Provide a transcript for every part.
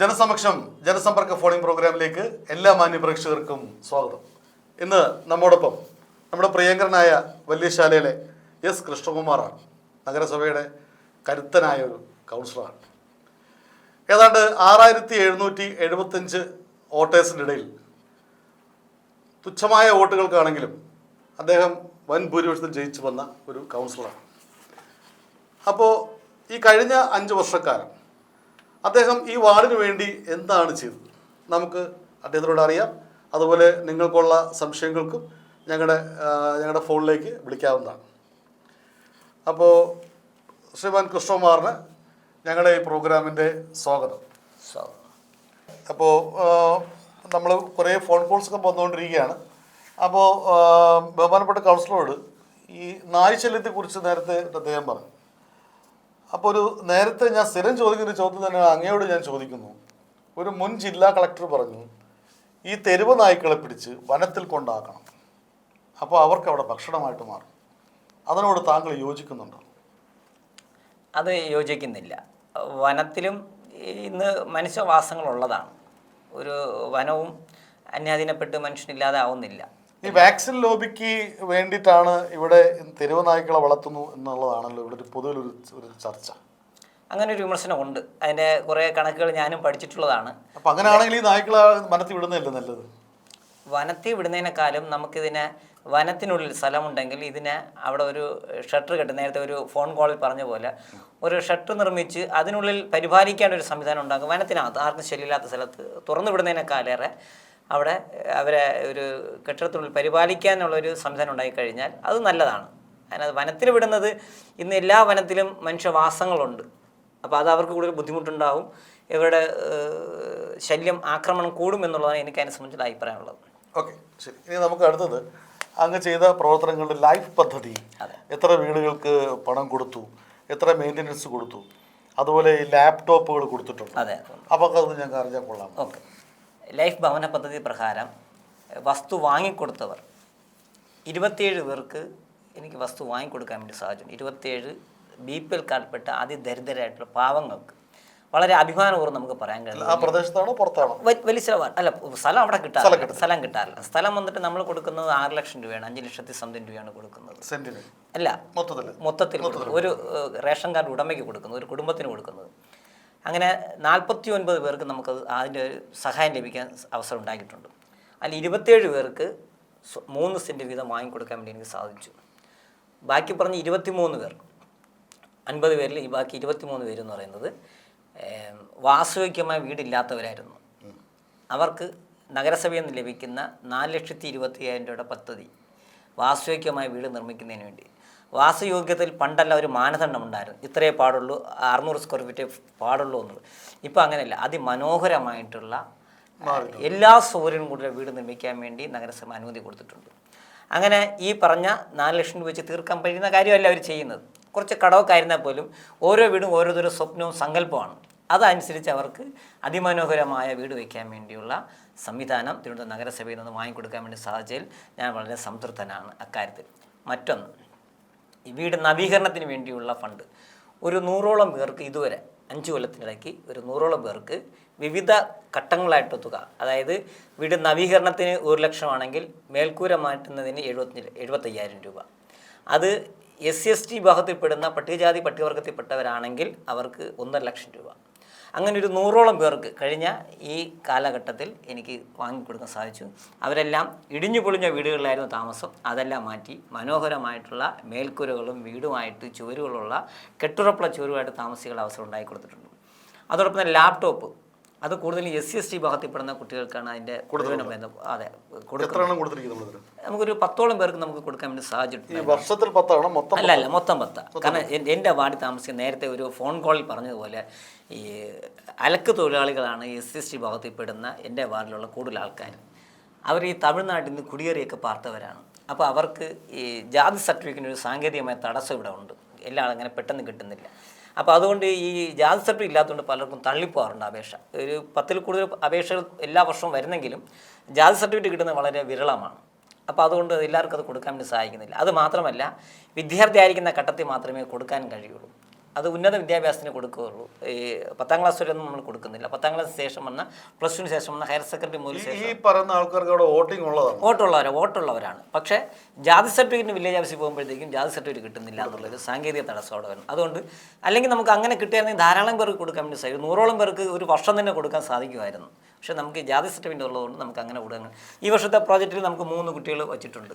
ജനസമക്ഷം ജനസമ്പർക്ക phoning പ്രോഗ്രാമിലേക്ക് എല്ലാ മാന്യ പ്രേക്ഷകർക്കും സ്വാഗതം. ഇന്ന് നമ്മോടൊപ്പം നമ്മുടെ പ്രിയങ്കരനായ വല്യശാലയിലെ എസ് കൃഷ്ണകുമാറാണ്. നഗരസഭയുടെ കരുത്തനായ ഒരു കൗൺസിലറാണ് ഏതാണ്ട് ആറായിരത്തി എഴുന്നൂറ്റി എഴുപത്തഞ്ച് വോട്ടേഴ്സിന്റെ ഇടയിൽ തുച്ഛമായ വോട്ടുകൾക്കാണെങ്കിലും അദ്ദേഹം വൻ ഭൂരിപക്ഷത്തിൽ ജയിച്ചു വന്ന ഒരു കൗൺസിലറാണ് അപ്പോൾ ഈ കഴിഞ്ഞ അഞ്ച് വർഷക്കാലം അദ്ദേഹം ഈ വാർഡിന് വേണ്ടി എന്താണ് ചെയ്തത്? നമുക്ക് അദ്ദേഹത്തിനോട് അറിയാം. അതുപോലെ നിങ്ങൾക്കുള്ള സംശയങ്ങൾക്കും ഞങ്ങളുടെ ഞങ്ങളുടെ ഫോണിലേക്ക് വിളിക്കാവുന്നതാണ്. അപ്പോൾ ശ്രീമാൻ കൃഷ്ണകുമാറിന് ഞങ്ങളുടെ ഈ പ്രോഗ്രാമിന്റെ സ്വാഗതം. അപ്പോൾ നമ്മൾ കുറേ ഫോൺ കോൾസൊക്കെ വന്നുകൊണ്ടിരിക്കുകയാണ്. അപ്പോൾ ബഹുമാനപ്പെട്ട കൗൺസിലറോട് ഈ നായ് ശല്യത്തെക്കുറിച്ച് നേരത്തെ അദ്ദേഹം പറഞ്ഞു. അപ്പോൾ ഒരു നേരത്തെ ഞാൻ സ്ഥിരം ചോദിക്കുന്ന ചോദ്യം തന്നെ അങ്ങയോട് ഞാൻ ചോദിക്കുന്നു. ഒരു മുൻ ജില്ലാ കളക്ടർ പറഞ്ഞു ഈ തെരുവ് നായ്ക്കളെ പിടിച്ച് വനത്തിൽ കൊണ്ടാക്കണം. അപ്പോൾ അവർക്ക് അവിടെ ഭക്ഷണമായിട്ട് മാറും. അതിനോട് താങ്കൾ യോജിക്കുന്നുണ്ടോ? അത് യോജിക്കുന്നില്ല. വനത്തിലും ഇന്ന് മനുഷ്യവാസങ്ങളുള്ളതാണ്. ഒരു വനവും അന്യാധീനപ്പെട്ട് മനുഷ്യനില്ലാതെ ആവുന്നില്ല. ഈ വാക്സിൻ ലോബിക്ക് വേണ്ടിയിട്ടാണ് ഇവിടെ തെരുവ് നായ്ക്കളെ വളർത്തുന്നു എന്നുള്ളതാണല്ലോ ഇവിടെ ഒരു പൊതുവിലൊരു ഒരു ചർച്ച. അങ്ങനെ ഒരു വിമർശനമുണ്ട് അതിന്റെ കുറേ കണക്കുകൾ ഞാനും പഠിച്ചിട്ടുള്ളതാണ്. അപ്പം അങ്ങനെയാണെങ്കിൽ ഈ നായ്ക്കളെ വനത്തിൽ വിടുന്നതല്ലേ നല്ലത്? വനത്തിൽ വിടുന്നതിനേക്കാളും നമുക്കിതിനെ വനത്തിനുള്ളിൽ സ്ഥലമുണ്ടെങ്കിൽ ഇതിനെ അവിടെ ഒരു ഷട്ടർ കെട്ടി നേരത്തെ ഒരു ഫോൺ കോളിൽ പറഞ്ഞ പോലെ ഒരു ഷട്ടർ നിർമ്മിച്ച് അതിനുള്ളിൽ പരിപാലിക്കേണ്ട ഒരു സംവിധാനം ഉണ്ടാക്കും. വനത്തിനകത്ത് ആർക്കും ശല്യമില്ലാത്ത സ്ഥലത്ത് തുറന്നു വിടുന്നതിനേക്കാളേറെ അവിടെ അവരെ ഒരു കെട്ടിടത്തിനുള്ളിൽ പരിപാലിക്കാനുള്ള ഒരു സംവിധാനം ഉണ്ടായിക്കഴിഞ്ഞാൽ അത് നല്ലതാണ്. അതിനകത്ത് വനത്തിൽ വിടുന്നത് ഇന്ന് എല്ലാ വനത്തിലും മനുഷ്യവാസങ്ങളുണ്ട്. അപ്പോൾ അത് അവർക്ക് കൂടുതൽ ബുദ്ധിമുട്ടുണ്ടാവും. ഇവരുടെ ശല്യം ആക്രമണം കൂടും എന്നുള്ളതാണ് എനിക്ക് അതിനെ സംബന്ധിച്ചുള്ള അഭിപ്രായമുള്ളത്. ഓക്കെ ശരി. ഇനി നമുക്ക് അടുത്തത്. അങ്ങ് ചെയ്ത പ്രവർത്തനങ്ങളുടെ ലൈഫ് പദ്ധതി. എത്ര വീടുകൾക്ക് പണം കൊടുത്തു? എത്ര മെയിന്റനൻസ് കൊടുത്തു? അതുപോലെ ഈ ലാപ്ടോപ്പുകൾ കൊടുത്തിട്ടുണ്ട്. അതെ അപ്പോൾ അത് ഞങ്ങൾക്ക് അറിഞ്ഞാൽ കൊള്ളാം. ഓക്കെ. ലൈഫ് ഭവന പദ്ധതി പ്രകാരം വസ്തു വാങ്ങിക്കൊടുത്തവർ ഇരുപത്തിയേഴ് പേർക്ക് എനിക്ക് വസ്തു വാങ്ങിക്കൊടുക്കാൻ വേണ്ടി സാധിച്ചു ഇരുപത്തിയേഴ് ബി പി എൽ കാർഡ്പ്പെട്ട അതിദരിദ്രരായിട്ടുള്ള പാവങ്ങൾക്ക്. വളരെ അഭിമാനപൂർവം നമുക്ക് പറയാൻ കഴിയും ആ പ്രദേശത്താണോ പുറത്താണോ? വലിയ ചിലവാണ് അല്ല സ്ഥലം അവിടെ കിട്ടാറില്ല. സ്ഥലം കിട്ടാറില്ല. സ്ഥലം വന്നിട്ട് നമ്മൾ കൊടുക്കുന്നത് ആറ് ലക്ഷം രൂപയാണ് അഞ്ച് ലക്ഷത്തി സംതിങ് രൂപയാണ് കൊടുക്കുന്നത്. അല്ല മൊത്തത്തിൽ മൊത്തത്തിൽ ഒരു റേഷൻ കാർഡ് ഉടമയ്ക്ക് കൊടുക്കുന്നത് ഒരു കുടുംബത്തിന് കൊടുക്കുന്നത്. അങ്ങനെ നാൽപ്പത്തി ഒൻപത് പേർക്ക് നമുക്ക് അതിന്റെ ഒരു സഹായം ലഭിക്കാൻ അവസരം ഉണ്ടാക്കിയിട്ടുണ്ട്. അതിൽ ഇരുപത്തേഴ് പേർക്ക് മൂന്ന് സെന്റ് വീതം വാങ്ങിക്കൊടുക്കാൻ വേണ്ടി എനിക്ക് സാധിച്ചു. ബാക്കി പറഞ്ഞ ഇരുപത്തിമൂന്ന് പേർ അൻപത് പേരിൽ ഈ ബാക്കി ഇരുപത്തിമൂന്ന് പേര് എന്ന് പറയുന്നത് വാസ്തവികമായ വീടില്ലാത്തവരായിരുന്നു. അവർക്ക് നഗരസഭയിൽ നിന്ന് ലഭിക്കുന്ന നാല് ലക്ഷത്തി ഇരുപത്തി അയ്യായിരം രൂപയുടെ പദ്ധതി വാസയോഗ്യമായ വീട് നിർമ്മിക്കുന്നതിന് വേണ്ടി. വാസയോഗ്യതയിൽ പണ്ടല്ല ഒരു മാനദണ്ഡം ഉണ്ടായിരുന്നു ഇത്രയേ പാടുള്ളൂ അറുന്നൂറ് സ്ക്വയർ ഫീറ്റ് പാടുള്ളൂ എന്നുള്ളത് ഇപ്പോൾ അങ്ങനെയല്ല അതിമനോഹരമായിട്ടുള്ള എല്ലാ സൗകര്യവും കൂടി വീട് നിർമ്മിക്കാൻ വേണ്ടി നഗരസഭ അനുമതി കൊടുത്തിട്ടുണ്ട്. അങ്ങനെ ഈ പറഞ്ഞ നാല് ലക്ഷം രൂപ വെച്ച് തീർക്കാൻ കഴിയുന്ന കാര്യമല്ല അവർ ചെയ്യുന്നത്. കുറച്ച് കടവൊക്കെ ആയിരുന്നാൽ പോലും ഓരോ വീടും ഓരോരുത്തരും സ്വപ്നവും സങ്കല്പമാണ്. അതനുസരിച്ച് അവർക്ക് അതിമനോഹരമായ വീട് വയ്ക്കാൻ വേണ്ടിയുള്ള സംവിധാനം തിരുവനന്തപുരം നഗരസഭയിൽ നിന്ന് വാങ്ങിക്കൊടുക്കാൻ വേണ്ടി സാധിച്ചതിൽ ഞാൻ വളരെ സംതൃപ്തനാണ്. അക്കാര്യത്തിൽ മറ്റൊന്ന്. വീട് നവീകരണത്തിന് വേണ്ടിയുള്ള ഫണ്ട്. ഒരു നൂറോളം പേർക്ക് ഇതുവരെ അഞ്ച് കൊല്ലത്തിനിടയ്ക്ക് ഒരു നൂറോളം പേർക്ക് വിവിധ ഘട്ടങ്ങളായിട്ട് തുക അതായത് വീട് നവീകരണത്തിന് ഒരു ലക്ഷമാണെങ്കിൽ മേൽക്കൂര മാറ്റുന്നതിന് എഴുപത്തി എഴുപത്തയ്യായിരം രൂപ. അത് എസ് സി എസ് ടി വിഭാഗത്തിൽപ്പെടുന്ന പട്ടികജാതി പട്ടികവർഗത്തിൽപ്പെട്ടവരാണെങ്കിൽ അവർക്ക് ഒന്നര ലക്ഷം രൂപ. അങ്ങനെ ഒരു നൂറോളം പേർക്ക് കഴിഞ്ഞ ഈ കാലഘട്ടത്തിൽ എനിക്ക് വാങ്ങിക്കൊടുക്കാൻ സാധിച്ചു. അവരെല്ലാം ഇടിഞ്ഞു പൊളിഞ്ഞ വീടുകളിലായിരുന്നു താമസം. അതെല്ലാം മാറ്റി മനോഹരമായിട്ടുള്ള മേൽക്കൂരകളും വീടുമായിട്ട് ചുവരുകളുള്ള കെട്ടുറപ്പുള്ള ചുവരുമായിട്ട് താമസികൾ അവസരം ഉണ്ടായി കൊടുത്തിട്ടുണ്ട് അതോടൊപ്പം തന്നെ ലാപ്ടോപ്പ് അത് കൂടുതലും എസ് സി എസ് ടി വിഭാഗത്തിൽപ്പെടുന്ന കുട്ടികൾക്കാണ് അതിന്റെ അതെ കൊടുക്കുന്നത്? നമുക്കൊരു പത്തോളം പേർക്ക് നമുക്ക് കൊടുക്കാൻ വേണ്ടി ഈ വർഷത്തിൽ പത്താണോ? മൊത്തം അല്ല അല്ല മൊത്തം പത്ത. കാരണം എന്റെ വാർഡിൽ താമസിക്കുന്ന നേരത്തെ ഒരു ഫോൺ കോളിൽ പറഞ്ഞതുപോലെ ഈ അലക്ക് തൊഴിലാളികളാണ് എസ് സി എസ് ടി വിഭാഗത്തിൽപ്പെടുന്ന എന്റെ വാർഡിലുള്ള കൂടുതൽ ആൾക്കാർ. അവർ ഈ തമിഴ്നാട്ടിൽ നിന്ന് കുടിയേറിയൊക്കെ പാർത്തവരാണ്. അപ്പോൾ അവർക്ക് ഈ ജാതി സർട്ടിഫിക്കറ്റിന് ഒരു സാങ്കേതികമായ തടസ്സം ഇവിടെ ഉണ്ട്. എല്ലാ അങ്ങനെ പെട്ടെന്ന് കിട്ടുന്നില്ല. അപ്പോൾ അതുകൊണ്ട് ഈ ജാതി സർട്ടിഫിക്കറ്റ് ഇല്ലാത്തതുകൊണ്ട് പലർക്കും തള്ളിപ്പോകാറുണ്ട് അപേക്ഷ. ഒരു പത്തിൽ കൂടുതൽ അപേക്ഷകൾ എല്ലാ വർഷവും വരുന്നെങ്കിലും ജാതി സർട്ടിഫിക്കറ്റ് കിട്ടുന്നത് വളരെ വിരളമാണ്. അപ്പോൾ അതുകൊണ്ട് എല്ലാവർക്കും അത് കൊടുക്കാൻ വേണ്ടി സഹായിക്കുന്നില്ല. അത് മാത്രമല്ല വിദ്യാർത്ഥി ആയിരിക്കുന്ന ഘട്ടത്തിൽ മാത്രമേ കൊടുക്കാൻ കഴിയുള്ളൂ. അത് ഉന്നത വിദ്യാഭ്യാസത്തിന് കൊടുക്കുകയുള്ളൂ. ഈ പത്താം ക്ലാസ് വരെ ഒന്നും നമ്മൾ കൊടുക്കുന്നില്ല. പത്താം ക്ലാസ് ശേഷം വന്ന പ്ലസ് ടുവിന് ശേഷം വന്ന ഹയർ സെക്കൻഡറി മൂല ഈ- പറയുന്ന ആൾക്കാർക്ക് അവിടെ വോട്ടിംഗ് ഉള്ളതാണ്. വോട്ടുള്ളവരാണ് വോട്ടുള്ളവരാണ്. പക്ഷേ ജാതി സർട്ടിഫിക്കറ്റിന് വില്ലേജ് ഓഫീസിൽ പോകുമ്പോഴത്തേക്കും ജാതി സർട്ടിഫിക്കറ്റ് കിട്ടുന്നില്ല എന്നുള്ളൊരു സാങ്കേതിക തടസ്സം അവിടെ വരും. അതുകൊണ്ട് അല്ലെങ്കിൽ നമുക്ക് അങ്ങനെ കിട്ടിയായിരുന്നെങ്കിൽ ധാരാളം പേർക്ക് കൊടുക്കാൻ വേണ്ടി സാധിക്കും. നൂറോളം പേർക്ക് ഒരു വർഷം തന്നെ കൊടുക്കാൻ സാധിക്കുമായിരുന്നു. പക്ഷേ നമുക്ക് ജാതി സർട്ടിഫിക്കറ്റ് ഉള്ളതുകൊണ്ട് നമുക്ക് അങ്ങനെ കൊടുക്കാൻ ഈ വർഷത്തെ പ്രോജക്റ്റിൽ നമുക്ക് മൂന്ന് കുട്ടികൾ വച്ചിട്ടുണ്ട്.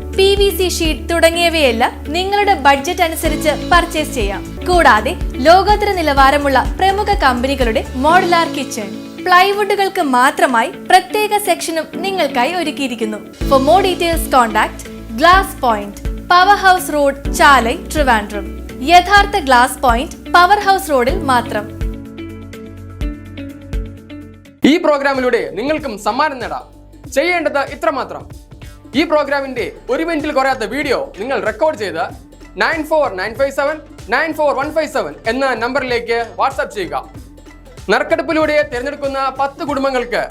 പി വി സി ഷീറ്റ് തുടങ്ങിയവയെല്ലാം നിങ്ങളുടെ ബഡ്ജറ്റ് അനുസരിച്ച് പർച്ചേസ് ചെയ്യാം. കൂടാതെ ലോകോത്തര നിലവാരമുള്ള പ്രമുഖ കമ്പനികളുടെ മോഡലാർ കിച്ചൺ പ്ലൈവുഡുകൾക്ക് മാത്രമായി പ്രത്യേക സെക്ഷനും നിങ്ങൾക്കായി ഒരുക്കിയിരിക്കുന്നു. For more details contact glass point power house road Chalai Trivandrum യഥാർത്ഥ ഗ്ലാസ് പോയിന്റ് പവർ ഹൗസ് റോഡിൽ മാത്രം. ഈ പ്രോഗ്രാമിലൂടെ നിങ്ങൾക്കും സമ്മാനം നേടാം. ചെയ്യേണ്ടത് ഇത്രമാത്രം. ഈ പ്രോഗ്രാമിന്റെ ഒരു മിനിറ്റിൽ കുറയാത്ത വീഡിയോ നിങ്ങൾ റെക്കോർഡ് ചെയ്ത് nine four nine five seven nine four one five seven എന്ന നമ്പറിലേക്ക് വാട്സാപ്പ് ചെയ്യുക. നറുക്കെടുപ്പിലൂടെ തിരഞ്ഞെടുക്കുന്ന പത്ത് കുടുംബങ്ങൾക്ക്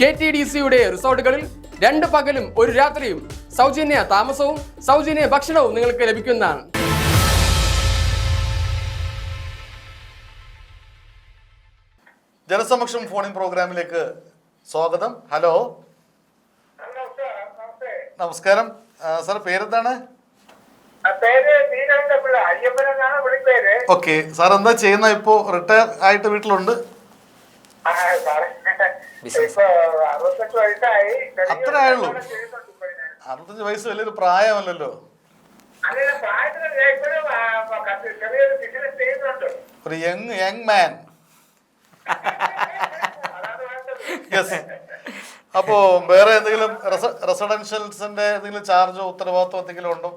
കെ ടി ഡി സിയുടെ റിസോർട്ടുകളിൽ രണ്ട് പകലും ഒരു രാത്രിയും സൗജന്യ താമസവും സൗജന്യ ഭക്ഷണവും നിങ്ങൾക്ക് ലഭിക്കുന്നതാണ്. ഫോണിംഗ് പ്രോഗ്രാമിലേക്ക് സ്വാഗതം. ഹലോ. നമസ്കാരം. സാർ പേരെന്താണ്? ഓക്കെ. സാർ എന്താ ചെയ്യുന്ന? ഇപ്പോ റിട്ടയർ ആയിട്ട് വീട്ടിലുണ്ട്. അത്ര ആയുള്ളൂ. അറുപത്തഞ്ച് വയസ്സ് വലിയൊരു പ്രായമല്ലല്ലോ. ഒരു യങ് യങ് മാൻ. അപ്പോ വേറെ എന്തെങ്കിലും റെസിഡൻഷ്യൽസിന്റെ എന്തെങ്കിലും ചാർജോ ഉത്തരവാദിത്വം എന്തെങ്കിലും ഉണ്ടോ?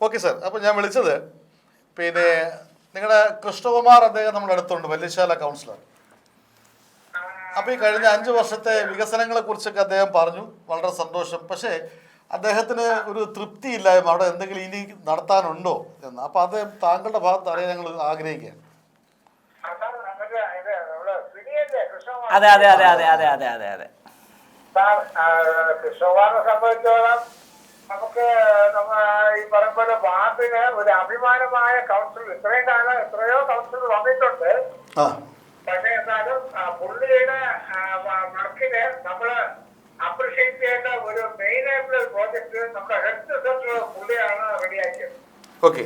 ഓക്കെ സാർ അപ്പൊ ഞാൻ വിളിച്ചത് പിന്നെ നിങ്ങളുടെ കൃഷ്ണകുമാർ അദ്ദേഹം നമ്മുടെ അടുത്തുണ്ട് വല്യശാല കൗൺസിലർ അപ്പൊ ഈ കഴിഞ്ഞ അഞ്ചു വർഷത്തെ വികസനങ്ങളെ കുറിച്ചൊക്കെ അദ്ദേഹം പറഞ്ഞു. വളരെ സന്തോഷം. പക്ഷേ അദ്ദേഹത്തിന് ഒരു തൃപ്തിയില്ലായ്മ അവിടെ എന്തെങ്കിലും ഇനി നടത്താനുണ്ടോ എന്ന്. അപ്പോൾ അത് താങ്കളുടെ ഭാഗത്ത് അറിയാൻ ഞങ്ങൾ ആഗ്രഹിക്കുകയാണ്. അതെ അതെ അതെ അതെ അതെ അതെ അതെ അതെ. കൃഷ്ണകുമാറിനെ സംബന്ധിച്ചോളം നമുക്ക് നമ്മ ഈ പറയുന്ന പോലെ വാർഡിന് ഒരു അഭിമാനമായ കൗൺസിൽ ഇത്രയും കാലം എത്രയോ കൗൺസിൽ വന്നിട്ടുണ്ട്. പക്ഷേ എന്നാലും പുള്ളിയുടെ വർക്കിന് നമ്മൾ അപ്രിഷിയേറ്റ് ചെയ്യേണ്ട ഒരു മെയിൻ ആയിട്ടുള്ള ഒരു പ്രോജക്ട് നമ്മുടെ ഹെൽത്ത് സെന്റർ പുള്ളിയാണ് റെഡിയാക്കിയത് ഓക്കെ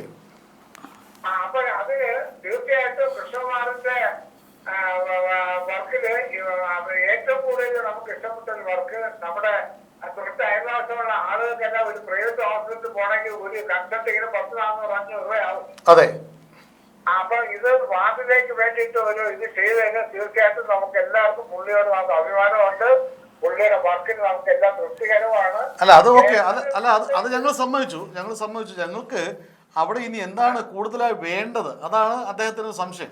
ആ, അപ്പൊ അതിന് തീർച്ചയായിട്ടും കൃഷ്ണകുമാറിന്റെ ആ, വ- വ- വർക്കിൽ ഏറ്റവും കൂടുതൽ നമുക്ക് ഇഷ്ടപ്പെട്ട ഒരു വർക്ക് നമ്മുടെ തൊട്ട് ആളുകൾക്കെല്ലാം ഒരു പ്രൈവറ്റ് ഹോസ്പിറ്റലിൽ പോകണമെങ്കിൽ ഒരു കൺസൾട്ടിങ്ങിന് പത്ത് നാന്നൂറ് അഞ്ഞൂറ് രൂപയാവും. അതെ. അപ്പൊ ഇത് വാർഡിലേക്ക് വേണ്ടിയിട്ട് ഒരു ഇത് ചെയ്തതിന് കഴിഞ്ഞാൽ തീർച്ചയായിട്ടും നമുക്ക് എല്ലാവർക്കും പുള്ളിയോട് നമുക്ക് അഭിമാനമുണ്ട്. അല്ല അത് ഓക്കെ അത് അല്ല അത് അത് ഞങ്ങൾ സമ്മതിച്ചു. ഞങ്ങൾ സമ്മതിച്ചു. ഞങ്ങൾക്ക് അവിടെ ഇനി എന്താണ് കൂടുതലായി വേണ്ടത്? അതാണ് അദ്ദേഹത്തിന് സംശയം.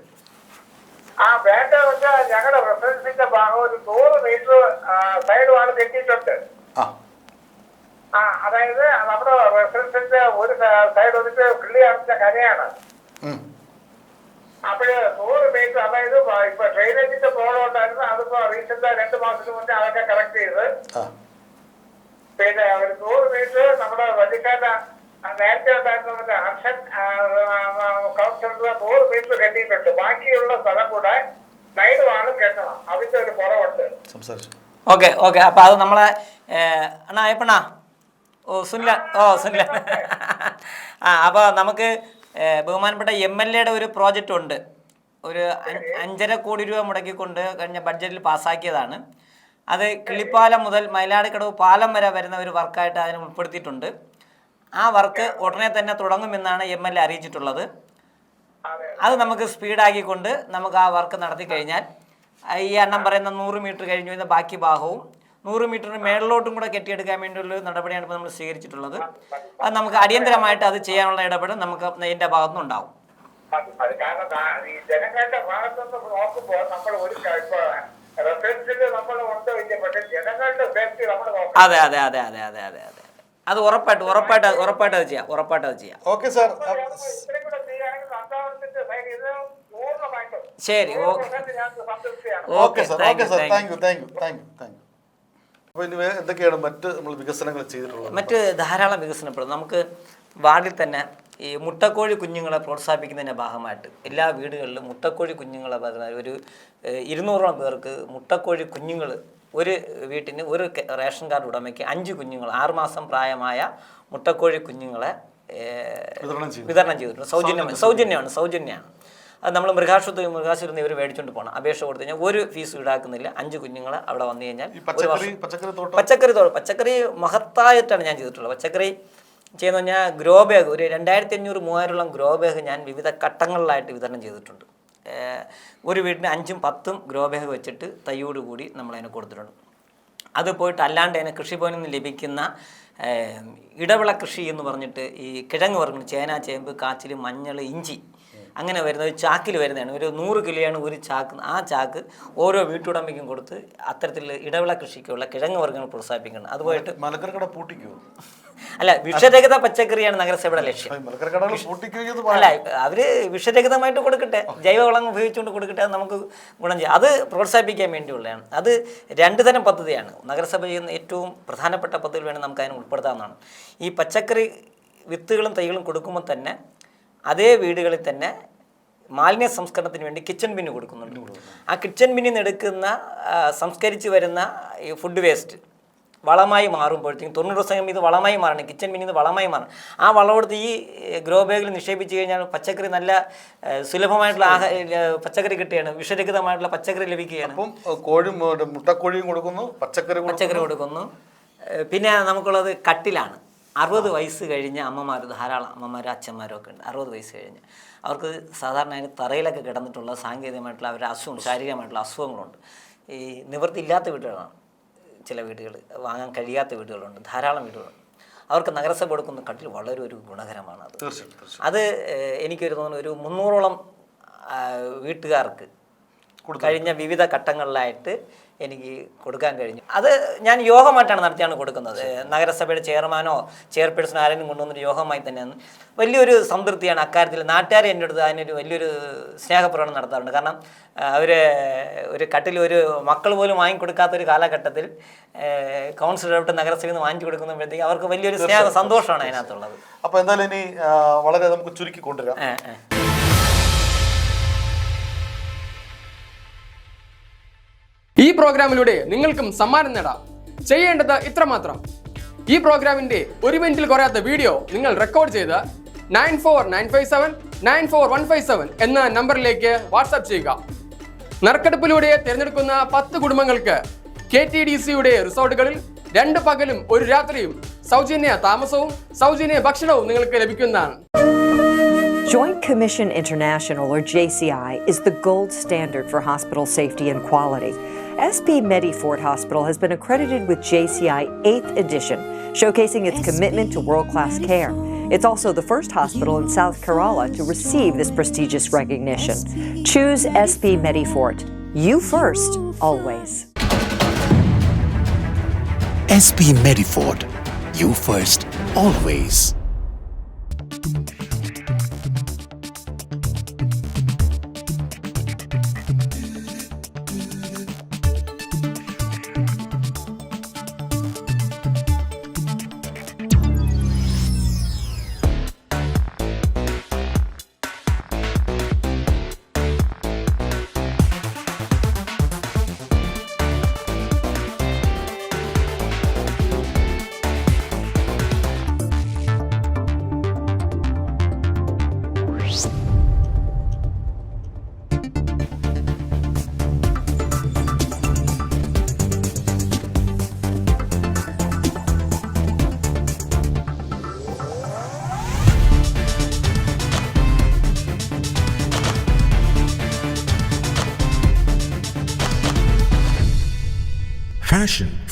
ആ വേണ്ട വെച്ചാൽ ഞങ്ങളുടെ റെസിഡൻസിന്റെ ഭാഗം ഒരു നൂറ് മീറ്റർ സൈഡ് വാൾ തെറ്റിയിട്ടുണ്ട്. ആ. അതായത് നമ്മുടെ റെസിഡൻസിന്റെ ഒരു സൈഡ് വന്നിട്ട് കിള്ളി അടച്ച കരയാണ്. അപ്പോഴ് നൂറ് മീറ്റർ അതായത് ഇപ്പൊ ഡ്രെയിനേജിന്റെ പ്രോബ്ലം ഉണ്ടായിരുന്നു അതിപ്പോ റീസെന്റ് രണ്ട് മാസത്തിന് മുന്നേ അതൊക്കെ കറക്റ്റ് ചെയ്ത്. പിന്നെ ഒരു നൂറ് മീറ്റർ നമ്മുടെ വല്ലിക്കാല നേരത്തെ ഉണ്ടായിരുന്ന ഹർഷൻ കൗൺസിലർ നൂറ് മീറ്റർ കെട്ടിയിട്ടുണ്ട്. ബാക്കിയുള്ള സ്ഥലം കൂടെ സൈഡ് വാളും കെട്ടണം. അതിന്റെ ഒരു കുറവുണ്ട്. Okay okay. അപ്പോൾ അത് നമ്മളെ അണ്ണാ അയ്യപ്പണ്ണാ? ഓ സുനില ഓ സുനില. ആ അപ്പോൾ നമുക്ക് ബഹുമാനപ്പെട്ട എം എൽ എയുടെ ഒരു പ്രോജക്റ്റ് ഉണ്ട്. ഒരു അഞ്ച് അഞ്ചര കോടി രൂപ മുടക്കിക്കൊണ്ട് കഴിഞ്ഞ ബഡ്ജറ്റിൽ പാസ്സാക്കിയതാണ്. അത് കിളിപ്പാലം മുതൽ മയിലാടിക്കടവ് പാലം വരെ വരുന്ന ഒരു വർക്കായിട്ട് അതിനെ ഉൾപ്പെടുത്തിയിട്ടുണ്ട്. ആ വർക്ക് ഉടനെ തന്നെ തുടങ്ങുമെന്നാണ് എം എൽ എ അറിയിച്ചിട്ടുള്ളത്. അത് നമുക്ക് സ്പീഡാക്കിക്കൊണ്ട് നമുക്ക് ആ വർക്ക് നടത്തി കഴിഞ്ഞാൽ ഈ എണ്ണം പറയുന്ന നൂറ് മീറ്റർ കഴിഞ്ഞു കഴിഞ്ഞാൽ ബാക്കി ഭാഗവും നൂറ് മീറ്ററിന് മേളിലോട്ടും കൂടെ കെട്ടിയെടുക്കാൻ വേണ്ടിയുള്ള നടപടിയാണ് ഇപ്പോൾ നമ്മൾ സ്വീകരിച്ചിട്ടുള്ളത്. അത് നമുക്ക് അടിയന്തരമായിട്ട് അത് ചെയ്യാനുള്ള ഇടപെടൽ നമുക്ക് ഇതിന്റെ ഭാഗത്തുനിന്ന് ഉണ്ടാവും. അത് അത് കാരണം ഈ ജനങ്ങളുടെ ഭാഗത്തുനിന്ന് നോക്കുമ്പോൾ നമ്മൾ ഒരു ക- നമ്മൾ ഉണ്ട് ജനങ്ങളുടെ സേഫ്റ്റി നമ്മൾ നോക്കണം. അതെ അതെ അതെ അതെ അതെ അതെ അതെ. അത് ഉറപ്പായിട്ട് ഉറപ്പായിട്ട് ഉറപ്പായിട്ട് അത് ചെയ്യാം ഉറപ്പായിട്ട് അത് ചെയ്യാം. Okay sir. ശരി okay okay sir. Okay sir. Thank you thank you thank you. അപ്പോൾ ഇനി എന്തൊക്കെയാണ് മറ്റ് നമ്മൾ വികസനങ്ങൾ ചെയ്തിട്ടുള്ളത്? മറ്റ് ധാരാളം വികസനപ്പെടും നമുക്ക് വാർഡിൽ തന്നെ ഈ മുട്ടക്കോഴി കുഞ്ഞുങ്ങളെ പ്രോത്സാഹിപ്പിക്കുന്നതിന്റെ ഭാഗമായിട്ട് എല്ലാ വീടുകളിലും മുട്ടക്കോഴി കുഞ്ഞുങ്ങളെ ഒരു ഇരുന്നൂറോളം പേർക്ക് മുട്ടക്കോഴി കുഞ്ഞുങ്ങൾ ഒരു വീട്ടിന് ഒരു റേഷൻ കാർഡ് ഉടമയ്ക്ക് അഞ്ച് കുഞ്ഞുങ്ങൾ ആറുമാസം പ്രായമായ മുട്ടക്കോഴി കുഞ്ഞുങ്ങളെ. വിതരണം ചെയ്തിട്ടുണ്ട്. സൗജന്യമാണ് സൗജന്യമാണ് സൗജന്യമാണ്. അത് നമ്മൾ മൃഗാശുപത്രി മൃഗാശുപത്രി ഇവർ മേടിച്ചുകൊണ്ട് പോകണം അപേക്ഷ കൊടുത്തു കഴിഞ്ഞാൽ ഒരു ഫീസ് ഈടാക്കുന്നില്ല. അഞ്ച് കുഞ്ഞുങ്ങൾ അവിടെ വന്നു കഴിഞ്ഞാൽ പച്ചക്കറി തോട്ടം? പച്ചക്കറി മഹത്തായിട്ടാണ് ഞാൻ ചെയ്തിട്ടുള്ളത്. പച്ചക്കറി ചെയ്യുന്ന ഞാൻ ഗ്രോ ബാഗ് ഒരു രണ്ടായിരത്തി അഞ്ഞൂറ് മൂവായിരോളം ഗ്രോ ബാഗ് ഞാൻ വിവിധ ഘട്ടങ്ങളിലായിട്ട് വിതരണം ചെയ്തിട്ടുണ്ട്. ഒരു വീടിന് അഞ്ചും പത്തും ഗ്രോ ബാഗ് വെച്ചിട്ട് തൈയോട് കൂടി നമ്മളതിനെ കൊടുത്തിട്ടുണ്ട്. അത് പോയിട്ട് അല്ലാണ്ട് അതിന് കൃഷിഭവനിൽ നിന്ന് ലഭിക്കുന്ന ഇടവിള കൃഷി എന്ന് പറഞ്ഞിട്ട് ഈ കിഴങ്ങ് വർഗങ്ങൾ ചേന ചേമ്പ് കാച്ചിൽ മഞ്ഞൾ ഇഞ്ചി അങ്ങനെ വരുന്ന ഒരു ചാക്കിൽ വരുന്നതാണ്. ഒരു നൂറ് കിലോയാണ് ഒരു ചാക്ക്. ആ ചാക്ക് ഓരോ വീട്ടുടമയ്ക്കും കൊടുത്ത് അത്തരത്തിൽ ഇടവിള കൃഷിക്കുള്ള കിഴങ്ങ് വർഗങ്ങൾ പ്രോത്സാഹിപ്പിക്കണം. അതുപോലെ മലക്കറക്കട മലക്കറി പൂട്ടിക്കോ? അല്ല വിഷരഹിത പച്ചക്കറിയാണ് നഗരസഭയുടെ ലക്ഷ്യം. അല്ല അവർ വിഷരഹിതമായിട്ട് കൊടുക്കട്ടെ. ജൈവവളം ഉപയോഗിച്ചുകൊണ്ട് കൊടുക്കട്ടെ നമുക്ക് ഗുണം ചെയ്യും. അത് പ്രോത്സാഹിപ്പിക്കാൻ വേണ്ടിയുള്ളതാണ്. അത് രണ്ട് തരം പദ്ധതിയാണ്. നഗരസഭ ചെയ്യുന്ന ഏറ്റവും പ്രധാനപ്പെട്ട പദ്ധതികൾ വേണം നമുക്ക് അതിനെ ഉൾപ്പെടുത്താവുന്നതാണ്. ഈ പച്ചക്കറി വിത്തുകളും തൈകളും കൊടുക്കുമ്പോൾ തന്നെ അതേ വീടുകളിൽ തന്നെ മാലിന്യ സംസ്കരണത്തിന് വേണ്ടി കിച്ചൺ ബിന്ന് കൊടുക്കുന്നുണ്ട്. ആ കിച്ചൺ ബിന്നിൽ നിന്ന് എടുക്കുന്ന സംസ്കരിച്ച് വരുന്ന ഈ ഫുഡ് വേസ്റ്റ് വളമായി മാറുമ്പോഴത്തേക്കും തൊണ്ണൂറ് ദിവസം ഇത് വളമായി മാറണം കിച്ചൺ ബിന്നിൽ നിന്ന് വളമായി മാറണം. ആ വളമെടുത്ത് ഈ ഗ്രോ ബാഗിൽ നിക്ഷേപിച്ച് കഴിഞ്ഞാൽ പച്ചക്കറി നല്ല സുലഭമായിട്ടുള്ള ആഹാര പച്ചക്കറി കിട്ടുകയാണ് വിഷരഹിതമായിട്ടുള്ള പച്ചക്കറി ലഭിക്കുകയാണ്. അപ്പം കോഴി കോഴിയും മുട്ടക്കോഴിയും കൊടുക്കുന്നു പച്ചക്കറി പച്ചക്കറി കൊടുക്കുന്നു. പിന്നെ നമുക്കുള്ളത് കട്ടിലാണ്. അറുപത് വയസ്സ് കഴിഞ്ഞ അമ്മമാർ ധാരാളം അമ്മമാരും അച്ഛന്മാരും ഒക്കെ ഉണ്ട്. അറുപത് വയസ്സ് കഴിഞ്ഞ്. അവർക്ക് സാധാരണ അതിന് തറയിലൊക്കെ കിടന്നിട്ടുള്ള സാങ്കേതികമായിട്ടുള്ള അവരുടെ അസുഖം ശാരീരികമായിട്ടുള്ള അസുഖങ്ങളുണ്ട്. ഈ നിവൃത്തി ഇല്ലാത്ത വീടുകളാണ്. ചില വീടുകൾ വാങ്ങാൻ കഴിയാത്ത വീടുകളുണ്ട്. ധാരാളം വീടുകളുണ്ട്. അവർക്ക് നഗരസഭ കൊടുക്കുന്ന കട്ടിൽ വളരെ ഒരു ഗുണകരമാണ് അത്. അത് എനിക്കൊരു തോന്നുന്നു ഒരു മുന്നൂറോളം വീട്ടുകാർക്ക് കഴിഞ്ഞ വിവിധ ഘട്ടങ്ങളിലായിട്ട് എനിക്ക് കൊടുക്കാൻ കഴിഞ്ഞു. അത് ഞാൻ യോഗമായിട്ടാണ് നടത്തിയാണ് കൊടുക്കുന്നത്. നഗരസഭയുടെ ചെയർമാനോ ചെയർപേഴ്സണോ ആരെങ്കിലും കൊണ്ടുവന്നൊരു യോഗമായി തന്നെയാണ്. വലിയൊരു സംതൃപ്തിയാണ് അക്കാര്യത്തിൽ നാട്ടുകാരെ എന്റെ അടുത്ത് അതിനൊരു വലിയൊരു സ്നേഹപ്രകടനം നടത്താറുണ്ട്. കാരണം അവർ ഒരു കട്ടിൽ ഒരു മക്കൾ പോലും വാങ്ങിക്കൊടുക്കാത്ത ഒരു കാലഘട്ടത്തിൽ കൗൺസിലർ ഇടപെട്ട് നഗരസഭയിൽ നിന്ന് വാങ്ങിച്ചു കൊടുക്കുമ്പോഴത്തേക്ക് അവർക്ക് വലിയൊരു സ്നേഹ സന്തോഷമാണ് അതിനകത്തുള്ളത്. അപ്പോൾ എന്തായാലും ഇനി വളരെ നമുക്ക് ചുരുക്കി കൊണ്ടുവരാം. ഈ പ്രോഗ്രാമിലൂടെ നിങ്ങൾക്കും സമ്മാനം നേടാം. ചെയ്യേണ്ടത് ഇത്രമാത്രം. ഈ പ്രോഗ്രാമിന്റെ ഒരു മിനിറ്റിൽ കുറയാത്ത വീഡിയോ നിങ്ങൾ റെക്കോർഡ് ചെയ്ത് nine four nine five seven nine four one five seven എന്ന നമ്പറിലേക്ക് വാട്സാപ്പ് ചെയ്യുക. നറുക്കെടുപ്പിലൂടെ തിരഞ്ഞെടുക്കുന്ന പത്ത് കുടുംബങ്ങൾക്ക് കെ ടി ഡി സിയുടെ റിസോർട്ടുകളിൽ രണ്ട് പകലും ഒരു രാത്രിയും സൗജന്യ താമസവും സൗജന്യ ഭക്ഷണവും നിങ്ങൾക്ക് ലഭിക്കുന്നതാണ്. Joint Commission International, or JCI, is the gold standard for hospital safety and quality. SP Medifort Hospital has been accredited with JCI 8th edition, showcasing its commitment to world class care. It's also the first hospital in South Kerala to receive this prestigious recognition. Choose SP Medifort. You first, always. SP Medifort. You first, always.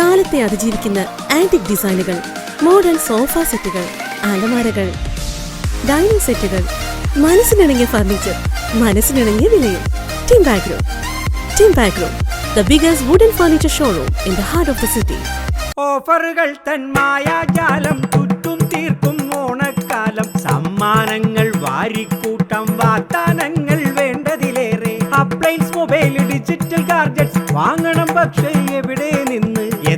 കാലത്തെ അതിജീവിക്കുന്ന antique ഡിസൈനുകൾ modern sofa സെറ്റുകൾ അലമാരകൾ dining സെറ്റുകൾ മനസ്സിനിണങ്ങിയ furniture മനസ്സിനിണങ്ങിയ വിലയിൽ Timbagro background the biggest wooden furniture showroom in the heart of the city ഓഫറുകൾ തൻ മായാജാലം ചുറ്റും തീർക്കും ഓണക്കാലം. സമ്മാനങ്ങൾ വാരിക്കൂട്ടം വാഗ്ദാനങ്ങൾ വേണ്ടതിലേറെ. അപ്ലൈൻസ് മൊബൈൽ ഡിജിറ്റൽ ഗാർജറ്റ്സ് വാങ്ങണം പക്ഷേ എവിടെ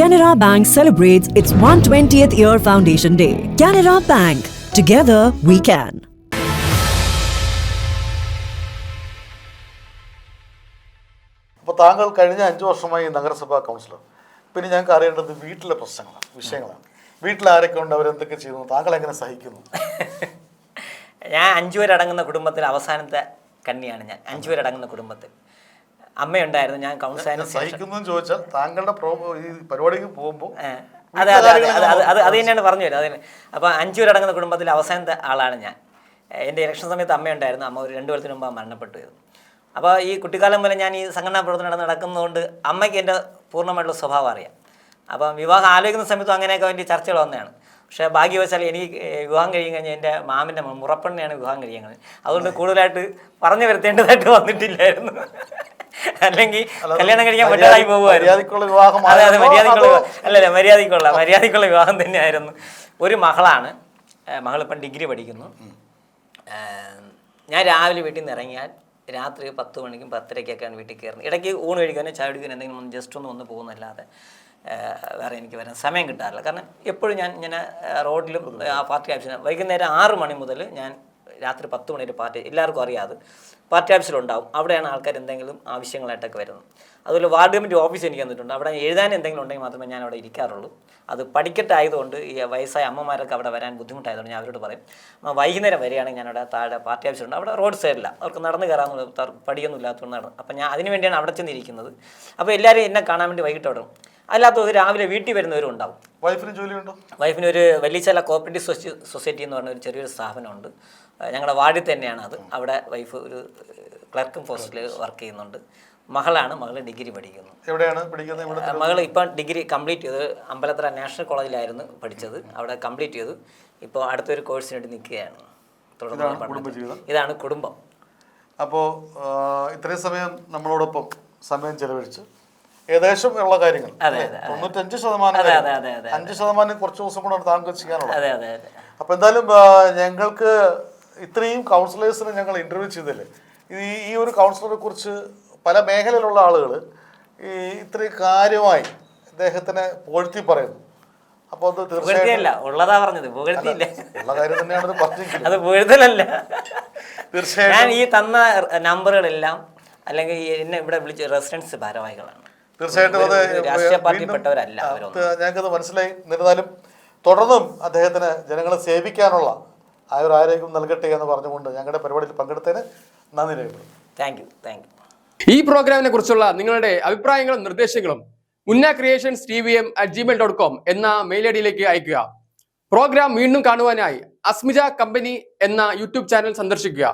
Canara Bank celebrates its 120th year foundation day. Canara Bank, together we can. അപ്പോൾ താങ്കൾ കഴിഞ്ഞ അഞ്ച് വർഷമായി നഗരസഭാ കൗൺസിലർ. പിന്നെ ഞങ്ങൾക്ക് അറിയേണ്ടത് വീട്ടിലെ പ്രശ്നങ്ങളാണ് വിഷയങ്ങളാണ്. വീട്ടിൽ ആരൊക്കെ ഉണ്ട് അവരെന്തൊക്കെ ചെയ്യുന്നു താങ്കൾ എങ്ങനെ സഹിക്കുന്നു? ഞാൻ അഞ്ചു പേരടങ്ങുന്ന കുടുംബത്തിൽ അവസാനത്തെ കന്നിയാണ് ഞാൻ. അഞ്ചു പേരടങ്ങുന്ന കുടുംബത്തിൽ. അമ്മയുണ്ടായിരുന്നു ഞാൻ കൗൺസിലറിന് ചോദിച്ചാൽ താങ്കളുടെ ഈ പരിപാടിക്ക് പോകുമ്പോൾ അതെ അതെ അതെ അതെ അത് അത് തന്നെയാണ് പറഞ്ഞു വരുന്നത് അതിന് അപ്പോൾ അഞ്ചു പേരടങ്ങുന്ന കുടുംബത്തിൽ അവസാനത്തെ ആളാണ് ഞാൻ. എന്റെ ഇലക്ഷൻ സമയത്ത് അമ്മയുണ്ടായിരുന്നു അമ്മ ഒരു രണ്ട് കൊല്ലത്തിന് മുമ്പ് മരണപ്പെട്ടു പോയത്. അപ്പോൾ ഈ കുട്ടിക്കാലം മുതൽ ഞാൻ ഈ സംഘടനാ പ്രവർത്തനം നടക്കുന്നതുകൊണ്ട് അമ്മയ്ക്ക് എന്റെ പൂർണമായിട്ടുള്ള സ്വഭാവം അറിയാം. അപ്പം വിവാഹം ആലോചിക്കുന്ന സമയത്തും അങ്ങനെയൊക്കെ വേണ്ടി ചർച്ചകൾ വന്നതാണ്. പക്ഷേ ഭാഗ്യവശാൽ എനിക്ക് വിവാഹം കഴിയും കഴിഞ്ഞാൽ എന്റെ മാമിന്റെ മുറപ്പെണ്ണെയാണ് വിവാഹം കഴിയുന്നത്. അതുകൊണ്ട് കൂടുതലായിട്ട് പറഞ്ഞു വരുത്തേണ്ടതായിട്ട് വന്നിട്ടില്ലായിരുന്നു. അല്ലെങ്കിൽ കല്യാണം കഴിക്കാൻ പറ്റാതായി പോകുമായിരുന്നു? അതെ അതെ മര്യാദക്കുള്ള വിവാഹം. അല്ലല്ല മര്യാദയ്ക്കുള്ള മര്യാദയ്ക്കുള്ള വിവാഹം തന്നെയായിരുന്നു. ഒരു മകളാണ് മകളിപ്പം ഡിഗ്രി പഠിക്കുന്നു. ഞാൻ രാവിലെ വീട്ടിൽ നിന്ന് ഇറങ്ങിയാൽ രാത്രി പത്ത് മണിക്കും പത്തരയ്ക്കൊക്കെയാണ് വീട്ടിൽ കയറുന്നത്. ഇടയ്ക്ക് ഊണ് കഴിക്കാനോ ചായ കുടിക്കാനോ എന്തെങ്കിലും ഒന്ന് ജസ്റ്റ് ഒന്ന് വന്ന് പോകുന്നല്ലാതെ വേറെ എനിക്ക് വരാൻ സമയം കിട്ടാറില്ല. കാരണം എപ്പോഴും ഞാൻ ഇങ്ങനെ റോഡിലും ആ പാർട്ടി ഓഫീസിന് വൈകുന്നേരം ആറ് മണി മുതൽ ഞാൻ രാത്രി പത്ത് മണി വരെ പാർട്ടി എല്ലാവർക്കും അറിയാതെ പാർട്ടി ഓഫീസിലുണ്ടാവും. അവിടെയാണ് ആൾക്കാർ എന്തെങ്കിലും ആവശ്യങ്ങളായിട്ടൊക്കെ വരുന്നത്. അതുപോലെ വാർഡ് കമ്മിറ്റി ഓഫീസ് എനിക്ക് തന്നിട്ടുണ്ട്. അവിടെ എഴുതാൻ എന്തെങ്കിലും ഉണ്ടെങ്കിൽ മാത്രമേ ഞാൻ അവിടെ ഇരിക്കാറുള്ളൂ. അത് പഠിക്കട്ടായതുകൊണ്ട് ഈ വയസ്സായ അമ്മമാരൊക്കെ അവിടെ വരാൻ ബുദ്ധിമുട്ടായതുകൊണ്ട് ഞാൻ അവരോട് പറയും അപ്പം വൈകുന്നേരം വരികയാണെങ്കിൽ ഞാൻ അവിടെ താഴെ പാർട്ടി ഓഫീസുണ്ട് അവിടെ റോഡ് സൈഡില്ല അവർക്ക് നടന്ന് കയറാമെന്നുള്ള പടിയൊന്നും ഇല്ലാത്തതുകൊണ്ട് നടന്നു. അപ്പം ഞാൻ അതിന് വേണ്ടിയാണ് അവിടെ ചെന്നിരിക്കുന്നത്. അപ്പോൾ എല്ലാവരും എന്നെ കാണാൻ വേണ്ടി വൈകിട്ട് അവിടെ വരും. അല്ലാത്തവർ രാവിലെ വീട്ടിൽ വരുന്നവരും ഉണ്ടാവും. വൈഫിന് ജോലിയുണ്ടോ? വൈഫിന് ഒരു വലിയചല കോപ്പറേറ്റീവ് സൊസൈ സൊസൈറ്റി എന്ന് പറഞ്ഞ ഒരു ചെറിയൊരു സ്ഥാപനമുണ്ട്. ഞങ്ങളുടെ വാർഡിൽ തന്നെയാണ് അത്. അവിടെ വൈഫ് ഒരു ക്ലർക്കും പോസ്റ്റിൽ വർക്ക് ചെയ്യുന്നുണ്ട്. മകളാണ് മകൾ ഡിഗ്രി പഠിക്കുന്നു. എവിടെയാണ് പഠിക്കുന്നത് മകൾ ഇപ്പം ഡിഗ്രി കംപ്ലീറ്റ് ചെയ്ത് അമ്പലത്തറ നാഷണൽ കോളേജിലായിരുന്നു പഠിച്ചത്. അവിടെ കംപ്ലീറ്റ് ചെയ്തു. ഇപ്പോൾ അടുത്തൊരു കോഴ്സിന് വേണ്ടി നിൽക്കുകയാണ് ഇതാണ് കുടുംബം. അപ്പോൾ ഇത്രയും സമയം നമ്മളോടൊപ്പം സമയം ചെലവഴിച്ച്. ഏകദേശം ഉള്ള കാര്യങ്ങൾ. തൊണ്ണൂറ്റഞ്ച് ശതമാനം. അഞ്ച് ശതമാനം കുറച്ച് ദിവസം കൂടെ താങ്കൾ ചെയ്യാനുള്ളത് അപ്പൊ എന്തായാലും ഞങ്ങൾക്ക് ഇത്രയും കൗൺസിലേഴ്സിനെ ഞങ്ങൾ ഇന്റർവ്യൂ ചെയ്തില്ലേ? ഈ ഈ ഒരു കൗൺസിലറെ കുറിച്ച് പല മേഖലയിലുള്ള ആളുകൾ ഈ ഇത്രയും കാര്യമായി ഇദ്ദേഹത്തിനെ പോഴ്ത്തി പറയുന്നു. അപ്പോൾ അത് തീർച്ചയായിട്ടും ഉള്ളതാ പറഞ്ഞത് ഉള്ള കാര്യം തന്നെയാണ് അത് പുകഴ്ത്തലല്ല. തീർച്ചയായിട്ടും. ഞാൻ ഈ തന്ന നമ്പറുകളെല്ലാം അല്ലെങ്കിൽ എന്നെ ഇവിടെ വിളിച്ച റെസിഡൻസ് ഭാരവാഹികളാണ്. തീർച്ചയായിട്ടും അത് രാഷ്ട്രീയ പാർട്ടിപ്പെട്ടവരല്ല ഞങ്ങൾക്കത് മനസ്സിലായി. എന്നിരുന്നാലും തുടർന്നും അദ്ദേഹത്തിന് ജനങ്ങളെ സേവിക്കാനുള്ള ആ ഒരു ആരോഗ്യം നൽകട്ടെ എന്ന് പറഞ്ഞുകൊണ്ട് ഞങ്ങളുടെ പരിപാടിയിൽ പങ്കെടുത്തതിന് നന്ദി രേഖപ്പെടും താങ്ക് യു താങ്ക് യു ഈ പ്രോഗ്രാമിനെ കുറിച്ചുള്ള നിങ്ങളുടെ അഭിപ്രായങ്ങളും നിർദ്ദേശങ്ങളും Munna creations T V M at Gmail dot com എന്ന മെയിൽ ഐ ഡിയിലേക്ക് അയക്കുക പ്രോഗ്രാം വീണ്ടും കാണുവാനായി അസ്മിജ കമ്പനി എന്ന യൂട്യൂബ് ചാനൽ സന്ദർശിക്കുക.